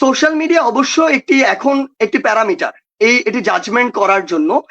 Social media অবশ্য একটি এখন একটি প্যারামিটার। এই এটি জাজমেন্ট করার জন্য।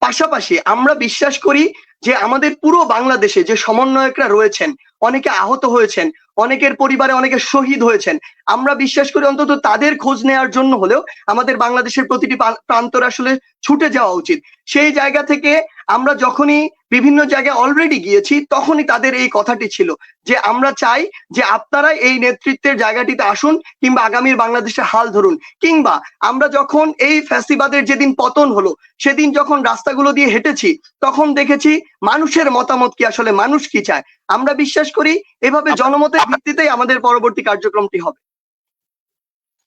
পাশাপাশি আমরা বিশ্বাস করি যে আমাদের পুরো বাংলাদেশে যে সমন্বয়করা রয়েছেন, অনেকে আহত হয়েছেন, অনেকের পরিবারে অনেকে শহীদ হয়েছেন, আমরা বিশ্বাস করি অন্তত তাদের খোঁজ নেওয়ার জন্য হলেও আমাদের বাংলাদেশের প্রতিটি প্রান- প্রান্তর আসলে ছুটে যাওয়া উচিত। সেই জায়গা থেকে আমরা যখনই বিভিন্ন জায়গায় অলরেডি গিয়েছি তখনই তাদের এই কথাটি ছিল যে আমরা চাই যে আপনারা এই নেতৃত্বের জায়গাটিতে আসুন কিংবা আগামীর বাংলাদেশে হাল ধরুন। কিংবা আমরা যখন এই ফ্যাসিবাদের যেদিন পতন হলো সেদিন যখন রাস্তাগুলো দিয়ে হেঁটেছি তখন দেখেছি মানুষের মতামত কি আসলে মানুষ কি চায়? আমরা বিশ্বাস করি এভাবে জনমতের ভিত্তিতেই আমাদের পরবর্তী কার্যক্রমটি হবে।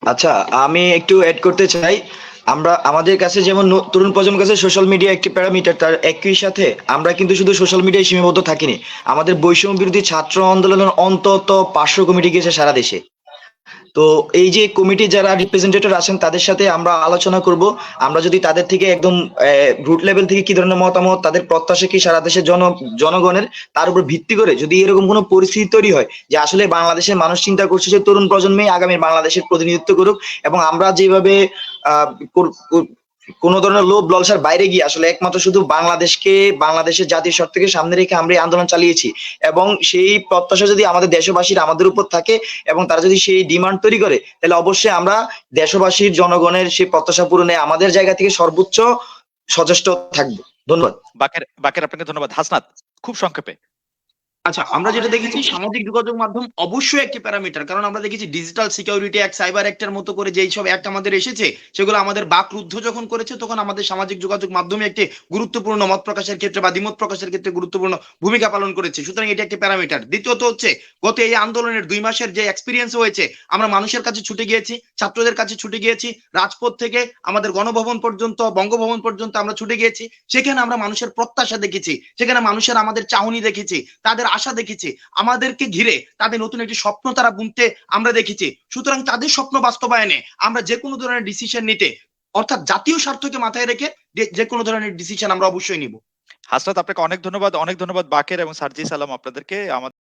আচ্ছা আমি একটু অ্যাড করতে চাই। আমরা, আমাদের কাছে যেমন তরুণ প্রজন্মের কাছে সোশ্যাল মিডিয়া একটি প্যারামিটার তার একই সাথে আমরা কিন্তু শুধু সোশ্যাল মিডিয়ায় সীমাবদ্ধ থাকিনি। আমাদের বৈষম্য বিরোধী ছাত্র আন্দোলনের অন্তত পাঁচশো কমিটি গিয়েছে সারা দেশে। তো এই যে কমিটি যারা রিপ্রেজেন্টেটিভ আছেন, তাদের সাথে আমরা আলোচনা করব। আমরা যদি তাদের থেকে একদম রুট লেভেল থেকে কি ধরনের মতামত, তাদের প্রত্যাশা কি সারা দেশের জন, জনগণের, তার উপর ভিত্তি করে যদি এরকম কোনো পরিস্থিতি তৈরি হয় যে আসলে বাংলাদেশের মানুষ চিন্তা করছে যে তরুণ প্রজন্মই আগামী বাংলাদেশের প্রতিনিধিত্ব করুক এবং আমরা যেভাবে কোনো ধরনের লোভ ললসার বাইরে গিয়ে আসলে একমাত্র শুধু বাংলাদেশকে, বাংলাদেশের জাতীয় স্বার্থকে সামনে রেখে আমরা এই আন্দোলন চালিয়েছি। এবং সেই প্রত্যাশা যদি আমাদের দেশবাসীর আমাদের উপর থাকে এবং তারা যদি সেই ডিমান্ড তৈরি করে, তাহলে অবশ্যই আমরা দেশবাসীর, জনগণের সেই প্রত্যাশা পূরণে আমাদের জায়গা থেকে সর্বোচ্চ সচেষ্ট থাকব। ধন্যবাদ। বাকের বাকের, আপনাকে ধন্যবাদ। হাসনাত, খুব সংক্ষেপে। আচ্ছা আমরা যেটা দেখেছি, সামাজিক যোগাযোগ মাধ্যম অবশ্যই একটি প্যারামিটার। কারণ আমরা দেখেছি ডিজিটাল সিকিউরিটি অ্যাক্ট সাইবার অ্যাক্টের মতো করে যেই সব অ্যাক্ট আমাদের এসেছে, সেগুলো আমাদের বাকরুদ্ধ যখন করেছে, তখন আমাদের সামাজিক যোগাযোগ মাধ্যমে একটি গুরুত্বপূর্ণ মত প্রকাশের ক্ষেত্রে বা দ্বিমত প্রকাশের ক্ষেত্রে গুরুত্বপূর্ণ ভূমিকা পালন করেছে। সুতরাং এটি একটি প্যারামিটার। দ্বিতীয়ত হচ্ছে, গত এই আন্দোলনের দুই মাসের যে এক্সপিরিয়েন্স হয়েছে, আমরা মানুষের কাছে ছুটে গিয়েছি, ছাত্রদের কাছে ছুটে গিয়েছি, রাজপথ থেকে আমাদের গণভবন পর্যন্ত, বঙ্গভবন পর্যন্ত আমরা ছুটে গিয়েছি, সেখানে আমরা মানুষের প্রত্যাশা দেখেছি, সেখানে মানুষের আমাদের চাহনি দেখেছি, তাদের আশা দেখেছি, আমাদেরকে ঘিরে তাদের নতুন একটি স্বপ্ন তারা বুনতে আমরা দেখেছি। সুতরাং তাদের স্বপ্ন বাস্তবায়নে আমরা যে কোনো ধরনের ডিসিশন নিতে, অর্থাৎ জাতীয় স্বার্থকে মাথায় রেখে যে- কোনো ধরনের ডিসিশন আমরা অবশ্যই নিব। হাসনাত, আপনাকে অনেক ধন্যবাদ অনেক ধন্যবাদ বাকের এবং সার্জি সালাম আপনাদেরকে, আমাদের